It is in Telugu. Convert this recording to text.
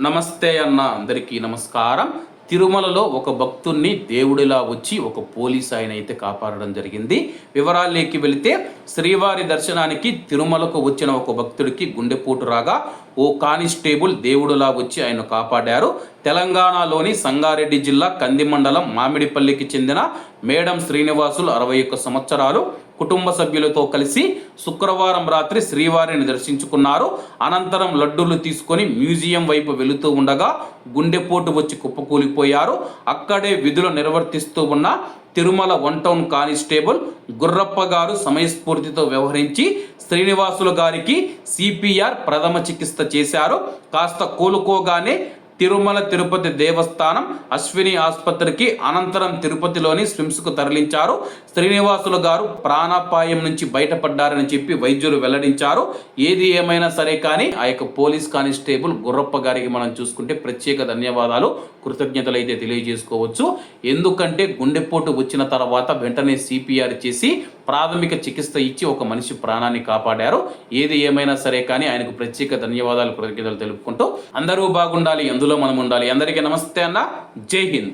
నమస్తే అన్న అందరికీ నమస్కారం. తిరుమలలో ఒక భక్తుణ్ణి దేవుడిలా వచ్చి ఒక పోలీస్ ఆయన అయితే కాపాడడం జరిగింది. వివరాల్లోకి వెళితే శ్రీవారి దర్శనానికి తిరుమలకు వచ్చిన ఒక భక్తుడికి గుండెపోటు రాగా ఓ కానిస్టేబుల్ దేవుడులా వచ్చి ఆయన కాపాడారు. తెలంగాణలోని సంగారెడ్డి జిల్లా కంది మండలం మామిడిపల్లికి చెందిన మేడం శ్రీనివాసులు అరవై ఒక్క సంవత్సరాలు కుటుంబ సభ్యులతో కలిసి శుక్రవారం రాత్రి శ్రీవారిని దర్శించుకున్నారు. అనంతరం లడ్డూలు తీసుకొని మ్యూజియం వైపు వెళుతూ ఉండగా గుండెపోటు వచ్చి కుప్పకూలిపోయారు. అక్కడే విధులు నిర్వర్తిస్తూ ఉన్న Tirumala one town constable Gurrappa garu సమయస్ఫూర్తితో వ్యవహరించి శ్రీనివాసులు గారికి సిపిఆర్ ప్రథమ చికిత్స చేశారు. కాస్త కోలుకోగానే తిరుమల తిరుపతి దేవస్థానం అశ్విని ఆసుపత్రికి అనంతరం తిరుపతిలోని స్విమ్స్కు తరలించారు. శ్రీనివాసులు గారు ప్రాణాపాయం నుంచి బయటపడ్డారని చెప్పి వైద్యులు వెల్లడించారు. ఏది ఏమైనా సరే కానీ ఆ యొక్క పోలీస్ కానిస్టేబుల్ గుర్రప్ప గారికి మనం చూసుకుంటే ప్రత్యేక ధన్యవాదాలు. కృతజ్ఞతలు అయితే తెలియజేసుకోవచ్చు. ఎందుకంటే గుండెపోటు వచ్చిన తర్వాత వెంటనే సిపిఆర్ చేసి ప్రాథమిక చికిత్స ఇచ్చి ఒక మనిషి ప్రాణాన్ని కాపాడారు. ఏది ఏమైనా సరే కానీ ఆయనకు ప్రత్యేక ధన్యవాదాలు కృతజ్ఞతలు తెలుపుకుంటూ అందరూ బాగుండాలి అందులో మనం ఉండాలి. అందరికీ నమస్తే అన్న. జై హింద్.